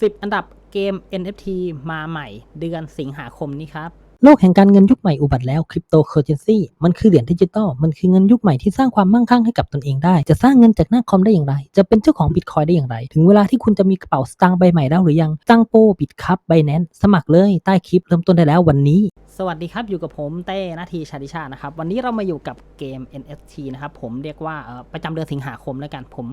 10 อันดับเกม NFT มาใหม่ เดือนสิงหาคมนี้ครับ โลกแห่งการเงินยุคใหม่อุบัติแล้วคริปโตเคอเรนซีมันคือเหรียญดิจิตอลมันคือเงินยุคใหม่ที่สร้างความมั่งคั่งให้กับตนเองได้ จะสร้างเงินจากหน้าคอมได้อย่างไร จะเป็นเจ้าของบิตคอยได้อย่างไร ถึงเวลาที่คุณจะมีกระเป๋าสตางค์ใบใหม่แล้วหรือยังตั้งโปบิตคัพไบแนนสมัครเลยใต้คลิปเริ่มต้นได้แล้ววันนี้ สวัสดีครับ อยู่กับผมเต้นาทีชาดิชานะครับ วันนี้เรามาอยู่กับเกม NFT นะครับ ผมเรียกว่าประจำเดือนสิงหาคมแล้วกันผม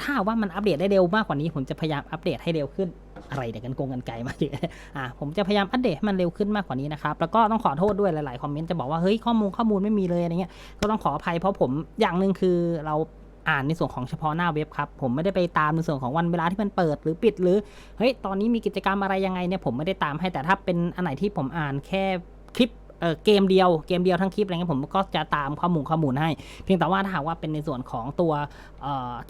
ถ้าว่ามันอัปเดตได้เร็วมากกว่านี้ ผมจะพยายามอัปเดตให้เร็วขึ้นอะไรเดี๋ยวกันโกงกันไกลมาเยอะอ่าผมจะพยายามอัปเดตให้มันเร็วขึ้นมากกว่านี้นะครับ แล้วก็ต้องขอโทษด้วยหลายๆ คอมเมนต์จะบอกว่าเฮ้ยข้อมูลข้อมูลไม่มีเลยอะไรเงี้ยก็ต้องขออภัยเพราะผมอย่างหนึ่งคือเรา อ่านในส่วนของเฉพาะหน้าเว็บครับ ผมไม่ได้ไปตามในส่วนของวันเวลาที่มันเปิดหรือปิดหรือ เฮ้ย ตอนนี้มีกิจกรรมอะไรยังไงเนี่ยผมไม่ได้ตามให้แต่ถ้าเป็นอันไหนที่ผมอ่านแค่คลิปเออเกมเดียวเกมเดียวทั้งคลิปอะไรเงี้ยผมก็จะตามข้อมูลข้อมูลให้ เพียงแต่ว่าถ้าหากว่าเป็นในส่วนของตัว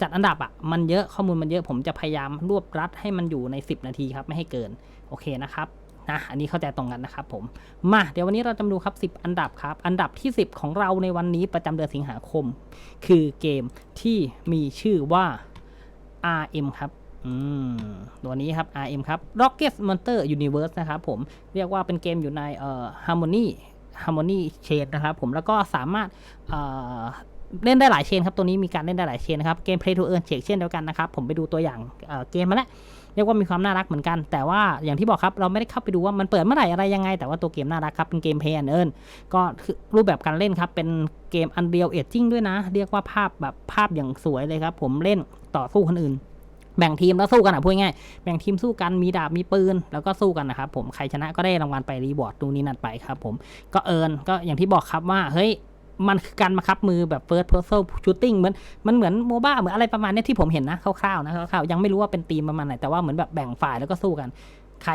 จัดอันดับอะ่ะมันเยอะข้อมูลมันเยอะผมจะพยายามรวบรัดให้มันอยู่ใน 10 นาทีครับไม่ให้เกินโอเคนะครับ นะอันนี้เข้าใจตรงกันนะครับผมมาเดี๋ยววันนี้เราจะมาดูครับ 10 อันดับครับ อันดับที่ 10 ของเราในวันนี้ประจำเดือนสิงหาคม คือเกมที่มีชื่อว่า RM ครับอืมตัวนี้ครับ RM ครับ Rocket Monster Universe นะครับผมเรียกว่าเป็นเกมอยู่ในเอ่อ Harmony Harmony Chain นะครับผมแล้วก็สามารถเอ่อเล่นได้หลายเชนครับ ตัวนี้มีการเล่นได้หลายเชนนะครับ เกม Play to Earn เชกเช่นเดียวกันนะครับ ผมไปดูตัวอย่างเเกมมาแล้ว รียกว่ามีความน่ารักเหมือนกัน แต่ว่าอย่างที่บอกครับเราไม่ได้เข้าไปดูว่ามันเปิดเมื่อไหร่อะไรยังไง แต่ว่าตัวเกมน่ารักครับเป็นเกม Play and Earn ก็คือรูปแบบการเล่นครับเป็นเกม Unreal Engine ด้วยนะ เรียกว่าภาพแบบภาพอย่างสวยเลยครับ ผมเล่นต่อสู้คนอื่นแบ่งทีมแล้วสู้กันอะพูดง่ายแบ่งทีมสู้กันมีดาบมีปืน แล้วก็สู้กันนะครับผมใครชนะก็ได้รางวัลไปรีบอร์ดดูนี้นั่นไปครับผมก็เอิญก็อย่างที่บอกครับว่าเฮ้ย มันคือการบังคับมือแบบ first person shooting เหมือนมันเหมือนโมบ้าเหมือนอะไรประมาณเนี้ยที่ผมเห็นนะคร่าวๆนะคร่าวๆยังไม่รู้ว่าเป็นทีมประมาณไหนแต่ว่าเหมือนแบบแบ่งฝ่ายแล้วก็สู้กัน ใคร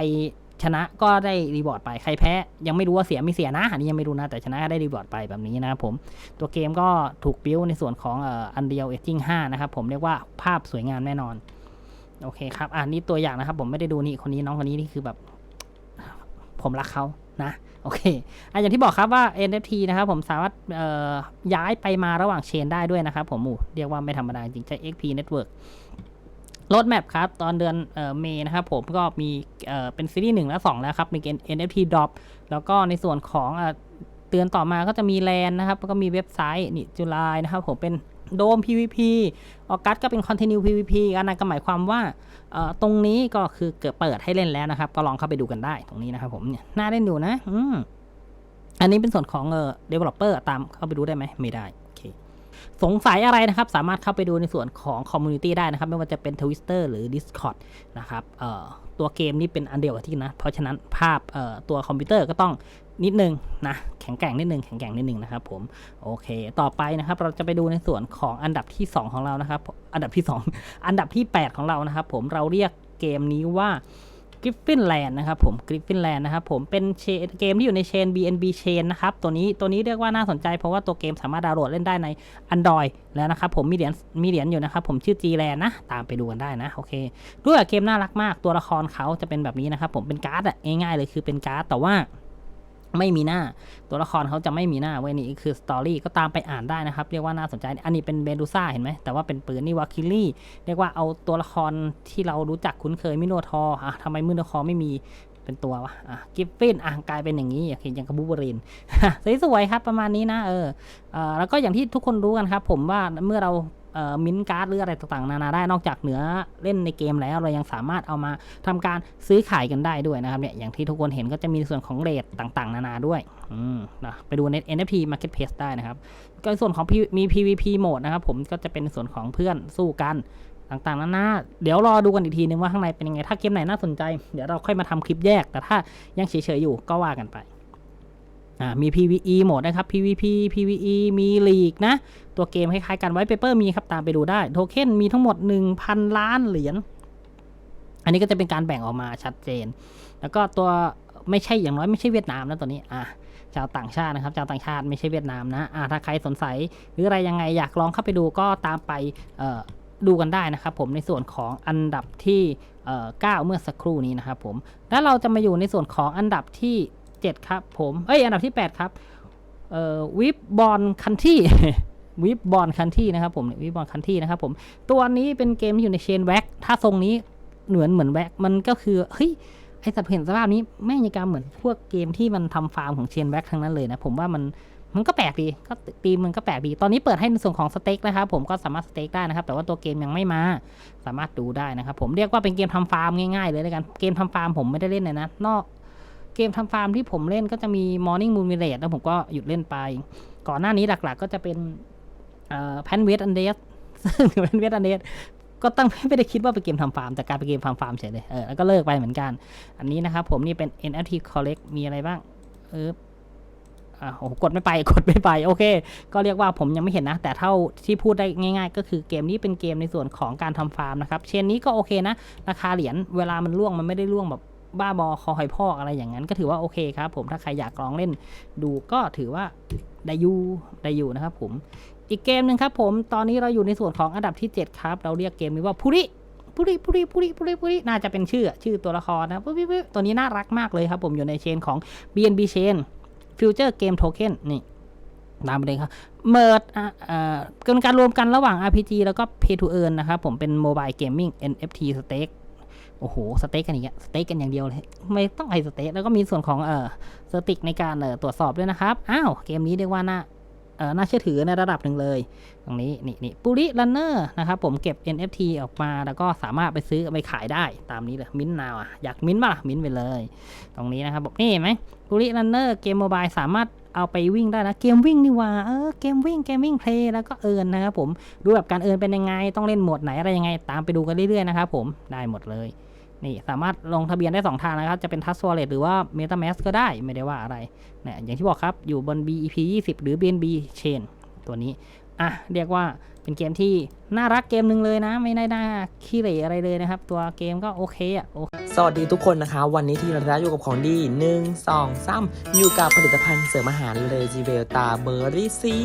ชนะก็ได้รีบอร์ดไปใครแพ้ ยังไม่รู้ว่าเสียไม่เสียนะอันนี้ยังไม่รู้นะแต่ชนะก็ได้รีบอร์ดไปแบบนี้นะครับผมตัวเกมก็ถูกบิวในส่วนของเอ่อ Unreal Engine 5นะครับผมเรียกว่าภาพสวยงามแน่นอนโอเคครับอ่านี่ตัวอย่างนะครับ ผมไม่ได้ดูนี่คนนี้น้องคนนี้นี่คือแบบ ผมรักเขานะ โอเคอะอย่างที่บอกครับว่า NFT นะครับผมสามารถย้ายไปมาระหว่างเชนได้ด้วยนะครับผมอูเรียกว่าไม่ธรรมดาจริงใช้ XP Network รถแมพครับ ตอนเดือนเอมย์นะครับผมก็มีเเป็นซีรีส์หนึ่งและสองแล้วครับ มี NFT Drop แล้วก็ในส่วนของเตือนต่อมาก็จะมีแลนนะครับแล้วก็มีเว็บไซต์นี่จุลายนะครับผมเป็น โดม PVP ออกัสก็เป็น Continue PVP อันนั้นก็หมายความว่าตรงนี้ก็คือเกิดเปิดให้เล่นแล้วนะครับ ก็ลองเข้าไปดูกันได้ตรงนี้นะครับผมเนี่ยน่าเล่นอยู่นะอืมอันนี้เป็นส่วนของเอ่อ developer ตามเข้าไปดูได้ไหมไม่ได้โอเคสงสัยอะไรนะครับ สามารถเข้าไปดูในส่วนของคอมมูนิตี้ได้นะครับ ไม่ว่าจะเป็น Twitter หรือ Discord นะครับเอ่อตัวเกมนี่เป็นอันเดียวกับที่นะ เพราะฉะนั้นภาพเอ่อตัวคอมพิวเตอร์ก็ต้อง นิดนึงนะแข็งแกร่งนิดนึงแข็งแกร่งนิดนึงนะครับผมโอเค ต่อไปนะครับ เราจะไปดูในส่วนของอันดับที่ 2 ของเรานะครับ อันดับที่ 2 อันดับที่ 8 ของเรานะครับผมเราเรียกเกมนี้ว่ากริฟฟินแลนด์นะครับผมกริฟฟินแลนด์นะครับผมเป็นเชนเกมที่อยู่ในเชน BNB Chain นะครับตัวนี้ตัวนี้เรียกว่าน่าสนใจเพราะว่าตัวเกมสามารถดาวน์โหลดเล่นได้ใน Android แล้วนะครับผมมีเหรียญมีเหรียญอยู่นะครับผมชื่อ G Land นะ ตามไปดูกันได้นะโอเคด้วยเกมน่ารักมากตัวละครเขาจะเป็นแบบนี้นะครับผมเป็นการ์ดอะง่ายๆเลยคือเป็นการ์ดแต่ว่า ไม่มีหน้า ตัวละครเขาจะไม่มีหน้าเว้ยนี่คือสตอรี่ก็ตามไปอ่านได้นะครับ เรียกว่าน่าสนใจ อันนี้เป็นเบดูซ่าเห็นไหม แต่ว่าเป็นปืนนี่วาคิลี่ เรียกว่าเอาตัวละครที่เรารู้จักคุ้นเคยมิโนทอร์อะทำไมมิโนทอร์ไม่มีเป็นตัววะอะกิฟฟินอะกลายเป็นอย่างนี้อเห็นย่างกับบูเบรินสวยๆครับประมาณนี้นะเออเออแล้วก็อย่างที่ทุกคนรู้กันครับ ผมว่าเมื่อเรา มินการ์ดหรืออะไรต่างๆนานาได้นอกจากเหนือเล่นในเกมแล้วเรายังสามารถเอามาทำการซื้อขายกันได้ด้วยนะครับเนี่ยอย่างที่ทุกคนเห็นก็จะมีส่วนของเรทต่างๆ นานาด้วยอืมนะไปดูใน NFT Marketplace ได้นะครับ ก็ในส่วนของ P- มี PVP โหมดนะครับผมก็จะเป็นส่วนของเพื่อนสู้กันต่างๆนานาเดี๋ยวรอดูกันอีกทีนึงว่าข้างในเป็นยังไง ถ้าเกมไหนน่าสนใจ เดี๋ยวเราค่อยมาทำคลิปแยก แต่ถ้ายังเฉยๆอยู่ก็ว่ากันไป มี PVE โหมดนะครับ PVP PVE มีลีกนะ ตัวเกมคล้ายๆกันไว้เปเปอร์มีครับ ตามไปดูได้ โทเค็นมีทั้งหมด 1,000 ล้านเหรียญ อันนี้ก็จะเป็นการแบ่งออกมาชัดเจน แล้วก็ตัวไม่ใช่อย่างน้อยไม่ใช่เวียดนามนะตัวนี้ อะชาวต่างชาตินะครับชาวต่างชาติไม่ใช่เวียดนามนะอ่าถ้าใครสนใจหรืออะไรยังไงอยากลองเข้าไปดูก็ตามไปเอ่อดูกันได้นะครับผมในส่วนของอันดับที่เอ่อ9เมื่อสักครู่นี้นะครับผม แล้วเราจะมาอยู่ในส่วนของอันดับที่ 7 ครับผม เอ้ย อันดับที่ 8 ครับ เอ่อวิปบอลคันที่วิปบอลคันที่นะครับผมวิปบอลคันที่นะครับผม ตัวนี้เป็นเกมที่อยู่ในเชนแว็กถ้าทรงนี้เหมือนเหมือนแว็กมันก็คือ เฮ้ย ไอสัตว์เห็นสภาพนี้แม่ยังการเหมือนพวกเกมที่มันทำฟาร์มของเชนแว็กทั้งนั้นเลยนะ ผมว่ามันมันก็แปลกดี ก็ตีมันก็แปลกดี ตอนนี้เปิดให้ในส่วนของสเต็กนะครับผมก็สามารถสเต็กได้นะครับ แต่ว่าตัวเกมยังไม่มา สามารถดูได้นะครับผมเรียกว่าเป็นเกมทำฟาร์มง่ายๆเลยแล้วกัน เกมทำฟาร์มผมไม่ได้เล่นเลยนะ นอก เกมทำฟาร์มที่ผมเล่นก็จะมี Morning Moon Village แล้วผมก็หยุดเล่นไป ก่อนหน้านี้หลักๆ ก็จะเป็นแพนเวสอันเดสซึ่งแพนเวสอันเดสก็ตั้งไม่ได้คิดว่าเป็นเกมทำฟาร์ม แต่กลารเป็นเกมทำฟาร์มเฉยเลยเออแล้วก็เลิกไปเหมือนกัน อันนี้นะครับผมนี่เป็น NFT Collect มีอะไรบ้าง เอออะโอ้กดไม่ไปกดไม่ไปโอเค ก็เรียกว่าผมยังไม่เห็นนะ แต่เท่าที่พูดได้ง่าย ๆ ก็คือเกมนี้เป็นเกมในส่วนของการทำฟาร์มนะครับ เชนนี้ก็โอเคนะ ราคาเหรียญเวลามันร่วงมันไม่ได้ร่วงแบบ บ้าบอคอหอยพอกอะไรอย่างนั้น ก็ถือว่าโอเคครับ ผมถ้าใครอยากลองเล่นดูก็ถือว่าได้อยู่ได้อยู่นะครับผมอีกเกมหนึ่งครับผมตอนนี้เราอยู่ในส่วนของอันดับที่ 7 ครับ เราเรียกเกมนี้ว่าพุริพุริพุริพุริพุริพุริน่าจะเป็นชื่อชื่อตัวละครนะพุริพุริตัวนี้น่ารักมากเลยครับผมอยู่ในเชนของ BNB Chain Future Game Token นี่ตามไปเลยครับเมิร์ดอะเอ่อเป็นการรวมกันระหว่าง RPG แล้วก็ Pay to Earn นะครับผมเป็น Mobile Gaming NFT Stake โอ้โหสเต็กกันอย่างเงี้ยสเต็กกันอย่างเดียวเลยไม่ต้องไอสเต็กแล้วก็มีส่วนของเอ่อสติกในการเอ่อตรวจสอบด้วยนะครับอ้าวเกมนี้เรียกว่าน่าเอ่อน่าเชื่อถือในระดับหนึ่งเลย ตรงนี้นี่นี่ปุริรันเนอร์นะครับผมเก็บ NFT ออกมาแล้วก็สามารถไปซื้อไปขายได้ตามนี้เลยมิ้นนาวอะอยากมิ้นป่ะมิ้นไปเลย ตรงนี้นะครับผมนี่เห็นไหมปุริรันเนอร์เกมโมบายสามารถ เอาไปวิ่งได้นะเกมวิ่งนี่ว่าเออเกมวิ่งเกมวิ่งเพลย์แล้วก็เอินนะครับผมดูแบบการเอินเป็นยังไงต้องเล่นโหมดไหนอะไรยังไง ตามไปดูกันเรื่อยๆนะครับผมได้หมดเลยนี่สามารถลงทะเบียนได้ 2 ทางนะครับ จะเป็น Trust Wallet หรือว่า MetaMask ก็ได้ไม่ได้ว่าอะไรเนี่ยอย่างที่บอกครับ อยู่บน BEP 20 หรือ BNB Chain ตัวนี้ อะ เรียกว่าเป็นเกมที่ น่ารักเกมหนึ่งเลยนะ ไม่ได้น่าขี้เหร่อะไรเลยนะครับ ตัวเกมก็โอเคอะโอเคสวัสดีทุกคนนะคะ วันนี้ที่เราจะอยู่กับของดี1 2 3อยู่กับผลิตภัณฑ์เสริมอาหารเลจิเวลตาเบอร์รี่ซี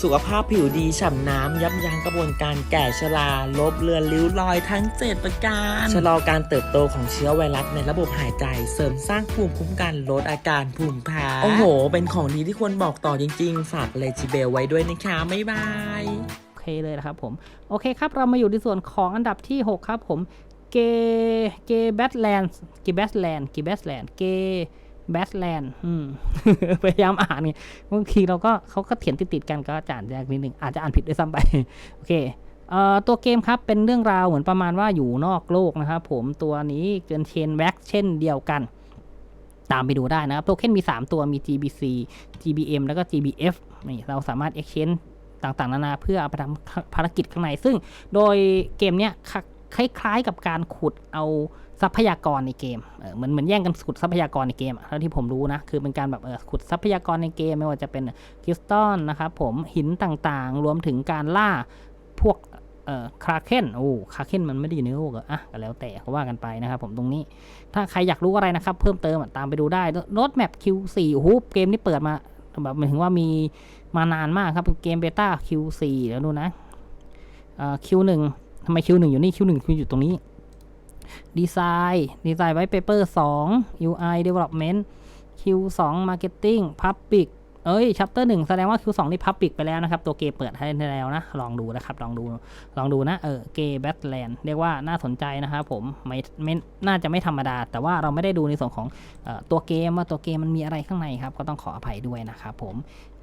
สุขภาพผิวดีฉ่ำน้ำยับยั้งกระบวนการแก่ชรา ลบเลือนริ้วรอยทั้ง 7 ประการชะลอการเติบโตของเชื้อไวรัสในระบบหายใจ เสริมสร้างภูมิคุ้มกันลดอาการภูมิแพ้โอ้โห เป็นของดีที่ควรบอกต่อจริงๆฝากเลจิเบลไว้ด้วยนะคะบ๊ายบายโอ เคเลยนะครับผม โอเคครับ เรามาอยู่ในส่วนของอันดับที่ 6 ครับผมเกเกแบทแลนด์เกแบทแลนด์เกแบทแลนด์เกแบทแลนด์พยายามอ่านไงบางทีเราก็เขาก็เขียนติดๆกันก็จะอ่านยากนิดนึงอาจจะอ่านผิดด้วยซ้ำไป โอเคเอ่อตัวเกมครับเป็นเรื่องราวเหมือนประมาณว่าอยู่นอกโลกนะครับผมตัวนี้เป็นเชนแว็กเช่นเดียวกัน ตามไปดูได้นะครับ โทเค็นมี 3 ตัวมี GBC GBM แล้วก็ GBF นี่เราสามารถ exchange ต่างๆ นานาเพื่อเอาไปทำภารกิจข้างใน ซึ่งโดยเกมเนี้ยคล้ายๆกับการขุดเอาทรัพยากรในเกมเออเหมือนเหมือนแย่งกันขุดทรัพยากรในเกมเท่าที่ผมรู้นะ คือเป็นการแบบเออขุดทรัพยากรในเกมไม่ว่าจะเป็นคริสตัลนะครับผมหินต่างๆ รวมถึงการล่าพวกเอ่อคราเคนโอ้คราเคนมันไม่ได้อยู่ในโลกเหรออะก็แล้วแต่เขาว่ากันไปนะครับผมตรงนี้ ถ้าใครอยากรู้อะไรนะครับ เพิ่มเติมตามไปดูได้รถแมป Q4 โอ้โหเกมนี้เปิดมาแบบหมายถึงว่ามี มานานมากครับเป็นเกมเบต้า Q4 เดี๋ยวดูนะ Q1 ทำไม Q1 อยู่นี่ Q1 คืออยู่ตรงนี้ดีไซน์ดีไซน์ไว้เปเปอร์2 UI development Q2 marketing public เอ้ย chapter 1แสดงว่า Q2 นี่ public ไปแล้วนะครับ ตัวเกมเปิดให้แล้วนะ ลองดูนะครับ ลองดู ลองดูนะ เออ เกย์แบทแลนด์เรียกว่าน่าสนใจนะครับผม ไม่ ไม่ น่าจะไม่ธรรมดา แต่ว่าเราไม่ได้ดูในส่วนของออตัวเกมว่าตัวเกมมันมีอะไรข้างในครับ ก็ต้องขออภัยด้วยนะครับผม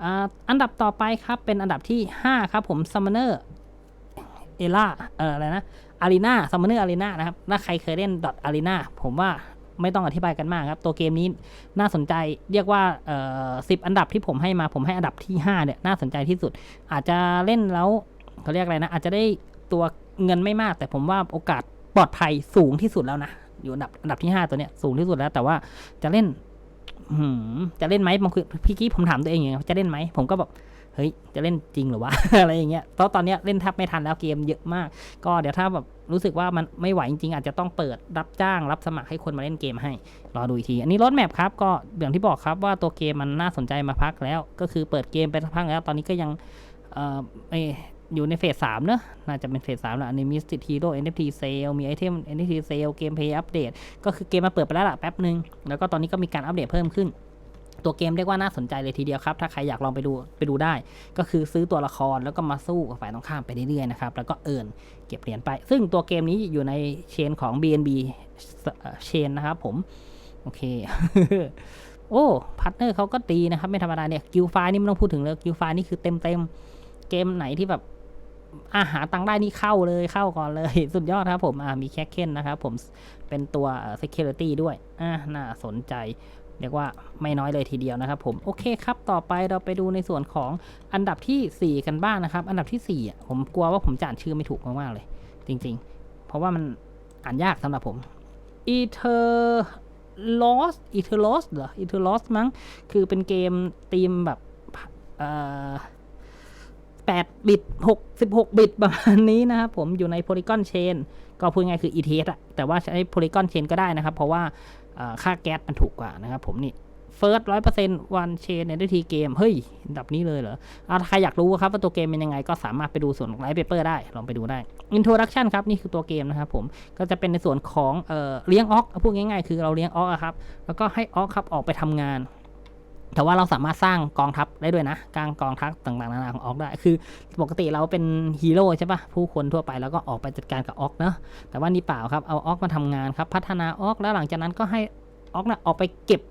ออันดับต่อไปครับ เป็นอันดับที่ 5 ครับผม Summoner เอล่าเอออะไรนะอารีนาซัมเมอร์อารีนานะครับ ถ้าใครเคยเล่นดอทอารีนาผมว่า ไม่ต้องอธิบายกันมากครับ ตัวเกมนี้น่าสนใจเรียกว่าเอ่อสิบอันดับที่ผมให้มาผมให้อันดับที่ 5เนี่ยน่าสนใจที่สุด อาจจะเล่นแล้วเขาเรียกอะไรนะ อาจจะได้ตัวเงินไม่มาก แต่ผมว่าโอกาสปลอดภัยสูงที่สุดแล้วนะอยู่อันดับอันดับที่ 5 ตัวเนี้ยสูงที่สุดแล้ว แต่ว่าจะเล่นจะเล่นไหมบางคือพี่กี้ผมถามตัวเองอย่างเงี้ยจะเล่นไหมผมก็แบบ เฮ้ยจะเล่นจริงหรือวะ อะไรอย่างเงี้ยเพราะตอนเนี้ยเล่นแทบไม่ทันแล้วเกมเยอะมาก ก็เดี๋ยวถ้าแบบรู้สึกว่ามันไม่ไหวจริงๆ อาจจะต้องเปิดรับจ้างรับสมัครให้คนมาเล่นเกมให้ รอดูอีกที อันนี้รถแมพครับ ก็อย่างที่บอกครับว่าตัวเกมมันน่าสนใจมาพักแล้ว ก็คือเปิดเกมไปสักพักแล้ว ตอนนี้ก็ยังเอ่อไม่อยู่ในเฟสสามเนอะน่าจะเป็นเฟสสามแล้วอันนี้มีสติทีโร่ NFT sale มีไอเทม NFT sale เกมเพย์อัปเดต ก็คือเกมมาเปิดไปแล้วล่ะแป๊บหนึ่งแล้วก็ตอนนี้ก็มีการอัปเดตเพิ่มขึ้น ตัวเกมเรียกว่าน่าสนใจเลยทีเดียวครับ ถ้าใครอยากลองไปดูไปดูได้ ก็คือซื้อตัวละครแล้วก็มาสู้กับฝ่ายตรงข้ามไปเรื่อยๆนะครับ แล้วก็เอิร์นเก็บเหรียญไป ซึ่งตัวเกมนี้อยู่ในเชนของ BNB เชนนะครับผม โอเค โอ้พาร์ทเนอร์เขาก็ดีนะครับ ไม่ธรรมดาเนี่ยกิลไฟนี่ไม่ต้องพูดถึงเลยกิลไฟนี่คือเต็มเต็มๆเกมไหนที่แบบอาหาตังได้นี่เข้าเลยเข้าก่อนเลย สุดยอดครับผมมีแคคเคนนะครับผมเป็นตัวเอ่อ security ด้วยอ่าน่าสนใจ เรียกว่าไม่น้อยเลยทีเดียวนะครับผมโอเคครับต่อไปเราไปดูในส่วนของอันดับทีสี่4 กันบ้างนะครับ อันดับที่4อ่ผมกลัวว่าผมจะอ่านชื่อไม่ถูกมากๆเลย จริง ๆ เพราะว่ามันอ่านยากสำหรับผม e t e r l o s e t e r l o s เหรอ e t e r l o s มั้งคือเป็นเกมธีมแบบเอ่อ8บิต6 16 บิตประมาณนี้นะครับผมอยู่ใน Polygon Chain ก็พูดง่ายคือ ETH อะแต่ว่าใช้ Polygon Chain ก็ได้นะครับ เพราะว่า ค่าแก๊สมันถูกกว่านะครับผมนี่เฟิร์สร้อยเปอร์เซ็นต์วันเชนในทีเกม เฮ้ยอันดับนี้เลยเหรอเอาใครอยากรู้ครับว่าตัวเกมเป็นยังไงก็สามารถไปดูส่วนไลฟ์เปเปอร์ได้ ลองไปดูได้อินโทรดักชันครับ นี่คือตัวเกมนะครับผม ก็จะเป็นในส่วนของเออเลี้ยงออกพูดง่ายๆ คือเราเลี้ยงออกครับ แล้วก็ให้ออกครับออกไปทำงาน แต่ว่าเราสามารถสร้างกองทัพได้ด้วยนะกลางกองทัพต่างๆนานาของออกได้ คือปกติเราเป็นฮีโร่ใช่ปะผู้คนทั่วไปแล้วก็ออกไปจัดการกับออกเนาะ แต่ว่านี่เปล่าครับ เอาออกมาทำงานครับ พัฒนาออกแล้วหลังจากนั้นก็ให้ออกนะออกไปเก็บ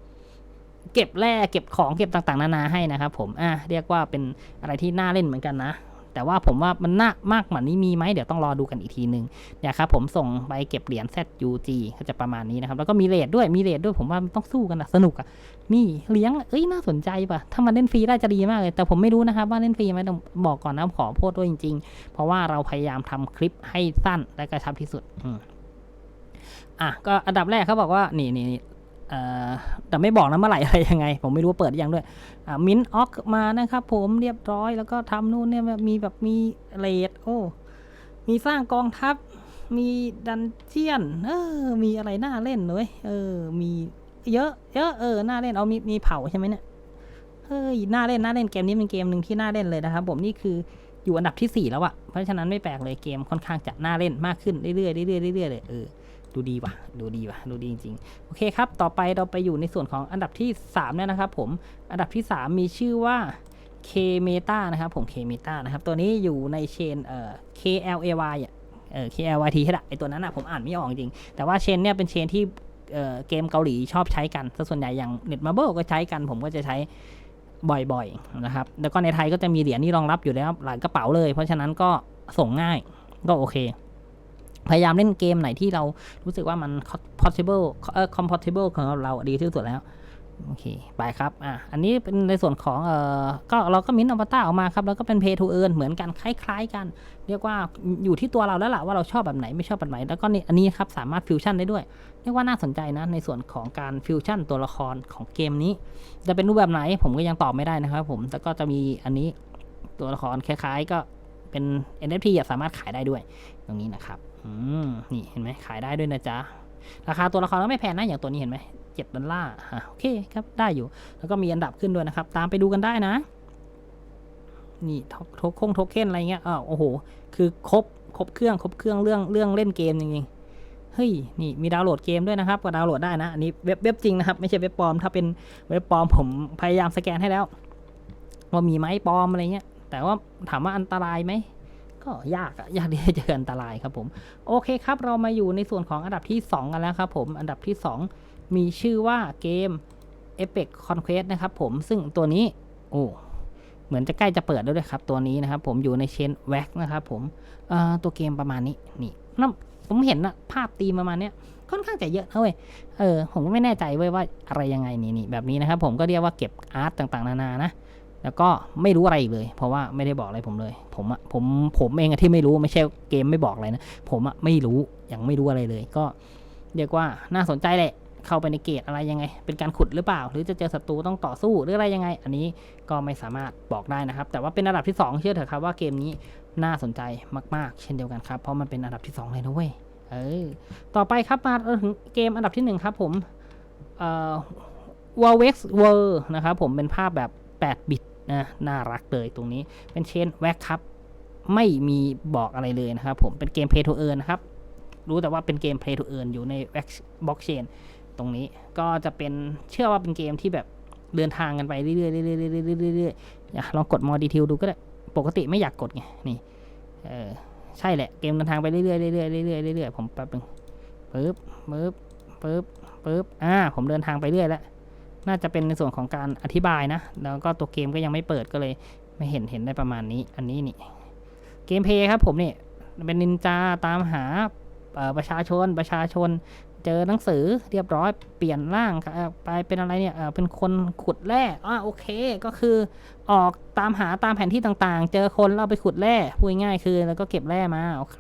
เก็บแร่เก็บของเก็บต่างๆ นานาให้นะครับผม อะเรียกว่าเป็นอะไรที่น่าเล่นเหมือนกันนะ แต่ว่าผมว่ามันน่ามากกว่านี้มีไหมเดี๋ยวต้องรอดูกันอีกทีหนึ่งเนี่ยครับผมส่งไปเก็บเหรียญ ZUG ก็จะประมาณนี้นะครับ แล้วก็มีเลทด้วยมีเลทด้วยผมว่ามันต้องสู้กันนะสนุกอะมีเลี้ยงเอ้ยน่าสนใจป่ะถ้ามันเล่นฟรีได้จะดีมากเลย แต่ผมไม่รู้นะครับว่าเล่นฟรีไหมต้องบอกก่อนนะขอโทษด้วยจริง ๆ เพราะว่าเราพยายามทำคลิปให้สั้นและกระชับที่สุดอะก็อันดับแรกเขาบอกว่านี่นี่ แต่ไม่บอกนะเมื่อไหร่อะไรยังไง ผมไม่รู้ว่าเปิดหรือยังด้วยมินออกมานะครับ ผมเรียบร้อยแล้วก็ทำนู่นเนี่ยมีแบบมีเลดโอ้มีสร้างกองทัพ มีดันเจียน เออ มีอะไรน่าเล่นเลยเออ มีเยอะ เยอะเออน่าเล่นเอามีมีเผาใช่ไหมเนี่ยเฮ้ยน่าเล่นน่าเล่นเกมนี้เป็นเกมหนึ่งที่น่าเล่นเลยนะครับ ผมนี่คืออยู่อันดับที่สี่แล้วอะเพราะฉะนั้นไม่แปลกเลยเกมค่อนข้างจะน่าเล่นมากขึ้นเรื่อยๆเรื่อยๆเรื่อยๆเลยเออ ดูดีว่ะ ดูดีว่ะ ดูดีจริงๆ โอเคครับ ต่อไปเราไปอยู่ในส่วนของอันดับที่3เนี่ยนะครับผม อันดับที่ 3 มีชื่อว่า K Meta นะครับผม K Meta นะครับ ตัวนี้อยู่ในเชนเอ่อ KLAY อะ เอ่อ KLYT ให้ละไอตัวนั้นอะผมอ่านไม่ออกจริง แต่ว่าเชนเนี่ยเป็นเชนที่เอ่อเกมเกาหลีชอบใช้กันซะส่วนใหญ่อย่าง Netmarble ก็ใช้กัน ผมก็จะใช้บ่อยๆนะครับ แล้วก็ในไทยก็จะมีเหรียญนี่รองรับอยู่แล้วหลายกระเป๋าเลย เพราะฉะนั้นก็ส่งง่ายก็โอเค พยายามเล่นเกมไหนที่เรารู้สึกว่ามัน possible เอ่อ compatible ของเราดีที่สุดแล้วโอเค ไปครับ อะ อันนี้เป็นในส่วนของ เอ่อ ก็เราก็มิ้นอวตารออกมาครับ แล้วก็เป็น pay to earn เหมือนกันคล้ายๆกัน เรียกว่าอยู่ที่ตัวเราแล้วล่ะว่าเราชอบแบบไหนไม่ชอบแบบไหน แล้วก็นี่อันนี้ครับสามารถฟิวชั่นได้ด้วย เรียกว่าน่าสนใจนะ ในส่วนของการฟิวชั่นตัวละครของเกมนี้ จะเป็นรูปแบบไหนผมก็ยังตอบไม่ได้นะครับผม แต่ก็จะมีอันนี้ตัวละครคล้ายๆ ก็เป็น NFT อะสามารถขายได้ด้วย ตรงนี้นะครับ อืม นี่เห็นไหมขายได้ด้วยนะจ๊ะ ราคาตัวละครก็ไม่แพงนะ อย่างตัวนี้เห็นไหมเจ็ดดอลลาร์อะโอเคครับ ได้อยู่ แล้วก็มีอันดับขึ้นด้วยนะครับ ตามไปดูกันได้นะ นี่ทโทคงโทเค็นอะไรเงี้ยอ้าวโอ้โห คือครบ ครบเครื่อง ครบเครื่องเรื่อง เรื่องเล่นเกมจริงๆเฮ้ย นี่มีดาวน์โหลดเกมด้วยนะครับก็ดาวน์โหลดได้นะ อันนี้เว็บเว็บจริงนะครับ ไม่ใช่เว็บปลอม ถ้าเป็นเว็บปลอมผมพยายามสแกนให้แล้ว ว่ามีไหมปลอมอะไรเงี้ย แต่ว่าถามว่าอันตรายไหม ก็ยากอะยากที่จะเจออันตรายครับผม โอเคครับ เรามาอยู่ในส่วนของอันดับที่ 2 กันแล้วครับผม อันดับที่ 2 มีชื่อว่าเกม Epic Conquest นะครับผม ซึ่งตัวนี้ โอ้เหมือนจะใกล้จะเปิดแล้วด้วยครับ ตัวนี้นะครับผมอยู่ในเชนแว็กนะครับผมตัวเกมประมาณนี้นี่น้ำผมเห็นอะภาพตีมประมาณเนี้ยค่อนข้างจะเยอะนะเว้ยเออผมก็ไม่แน่ใจเว้ยว่าอะไรยังไงนี่นี่แบบนี้นะครับผมก็เรียกว่าเก็บอาร์ตต่างๆ นานานะ แล้วก็ไม่รู้อะไรอีกเลย เพราะว่าไม่ได้บอกอะไรผมเลย ผมอะผมผมเองอะที่ไม่รู้ไม่ใช่เกมไม่บอกอะไรนะ ผมอะไม่รู้ยังไม่รู้อะไรเลย ก็เรียกว่าน่าสนใจแหละเข้าไปในเกตอะไรยังไง เป็นการขุดหรือเปล่า หรือจะเจอศัตรูต้องต่อสู้หรืออะไรยังไง อันนี้ก็ไม่สามารถบอกได้นะครับ แต่ว่าเป็นอันดับที่ 2 เชื่อเถอะครับว่าเกมนี้น่าสนใจมาก ๆ เช่นเดียวกันครับเพราะมันเป็นอันดับที่ 2 เลยนะเว้ยเออต่อไปครับมาถึงเกมอันดับที่ 1 ครับผมเอ่อ w a l w e x World นะครับผมเป็นภาพแบบ8บิต นะน่ารักเลยตรงนี้เป็นเชนแว็กครับ ไม่มีบอกอะไรเลยนะครับผมเป็นเกม Play to Earn นครับ รู้แต่ว่าเป็นเกม Play to Earn อยู่ใน Wax Blockchain ตรงนี้ก็จะเป็นเชื่อว่าเป็นเกมที่แบบเดินทางกันไปเรื่อยๆเรื่อยๆเรื่อยๆเรื่อยๆลองกดมอดีเทลดูก็ได้ปกติไม่อยากกดไงนี่เออใช่แหละเกมเดินทางไปเรื่อยๆเรื่อยๆเรื่อยๆเรื่อยๆผมแป๊บนึงปึ๊บปึ๊บปึ๊บปึ๊บอ่าผมเดินทางไปเรื่อยแล้ว น่าจะเป็นในส่วนของการอธิบายนะ แล้วก็ตัวเกมก็ยังไม่เปิดก็เลย ไม่เห็นเห็นได้ประมาณนี้ อันนี้นี่ เกมเพย์ครับผมเนี่ยเป็นนินจาตามหาประชาชนประชาชนเจอหนังสือเรียบร้อยเปลี่ยนร่างไปเป็นอะไรเนี่ยเป็นคนขุดแร่อ่าโอเค ก็คือออกตามหาตามแผนที่ต่างๆ เจอคนเราไปขุดแร่พูดง่ายคือแล้วก็เก็บแร่มาโอเค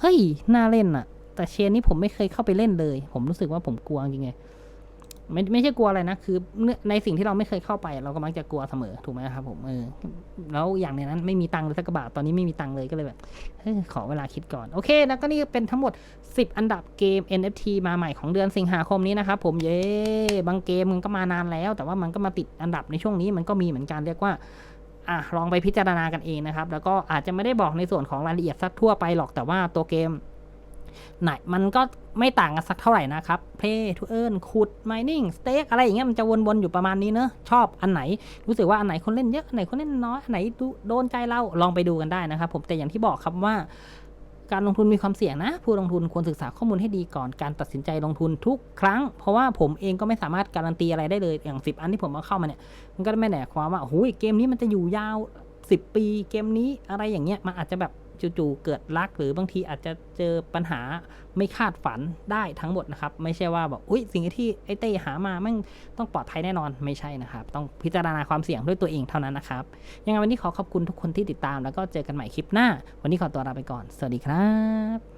เฮ้ยน่าเล่นอะแต่เชนนี้ผมไม่เคยเข้าไปเล่นเลย ผมรู้สึกว่าผมกลัวจริงๆ ไม่ไม่ใช่กลัวอะไรนะ คือในสิ่งที่เราไม่เคยเข้าไป เราก็มักจะกลัวเสมอถูกไหมครับผมเออแล้วอย่างในนั้นไม่มีตังค์เลยสักกระบาทตอนนี้ไม่มีตังค์เลยก็เลยแบบเฮ้ยขอเวลาคิดก่อนโอเค แล้วก็นี่เป็นทั้งหมด 10 อันดับเกม NFT มาใหม่ของเดือนสิงหาคมนี้นะครับผมเย้บางเกมมันก็มานานแล้ว แต่ว่ามันก็มาติดอันดับในช่วงนี้มันก็มีเหมือนกันเรียกว่าอะลองไปพิจารณากันเองนะครับ แล้วก็อาจจะไม่ได้บอกในส่วนของรายละเอียดสักทั่วไปหรอกแต่ว่าตัวเกม ไหนมันก็ไม่ต่างกันสักเท่าไหร่นะครับ Play to Earn ขุด Mining Stake อะไรอย่างเงี้ยมันจะวนๆอยู่ประมาณนี้เนอะชอบอันไหน รู้สึกว่าอันไหนคนเล่นเยอะอันไหนคนเล่นน้อยอันไหนโดนใจเราลองไปดูกันได้นะครับ ผมแต่อย่างที่บอกครับว่าการลงทุนมีความเสี่ยงนะ ผู้ลงทุนควรศึกษาข้อมูลให้ดีก่อนการตัดสินใจลงทุนทุกครั้ง เพราะว่าผมเองก็ไม่สามารถการันตีอะไรได้เลยอย่าง 10 อันที่ผมเอาเข้ามาเนี่ยมันก็ไม่แน่ความว่าโอ้ยเกมนี้มันจะอยู่ยาว 10 ปีเกมนี้อะไรอย่างเงี้ยมันอาจจะแบบ จู่ๆเกิดรัก หรือบางทีอาจจะเจอปัญหาไม่คาดฝันได้ทั้งหมดนะครับ ไม่ใช่ว่าแบบอุ้ยสิ่งที่ไอ้เต้หามาแม่งต้องปลอดภัยแน่นอนไม่ใช่นะครับ ต้องพิจารณาความเสี่ยงด้วยตัวเองเท่านั้นนะครับ ยังไงวันนี้ขอขอบคุณทุกคนที่ติดตามแล้วก็เจอกันใหม่คลิปหน้า วันนี้ขอตัวลาไปก่อน สวัสดีครับ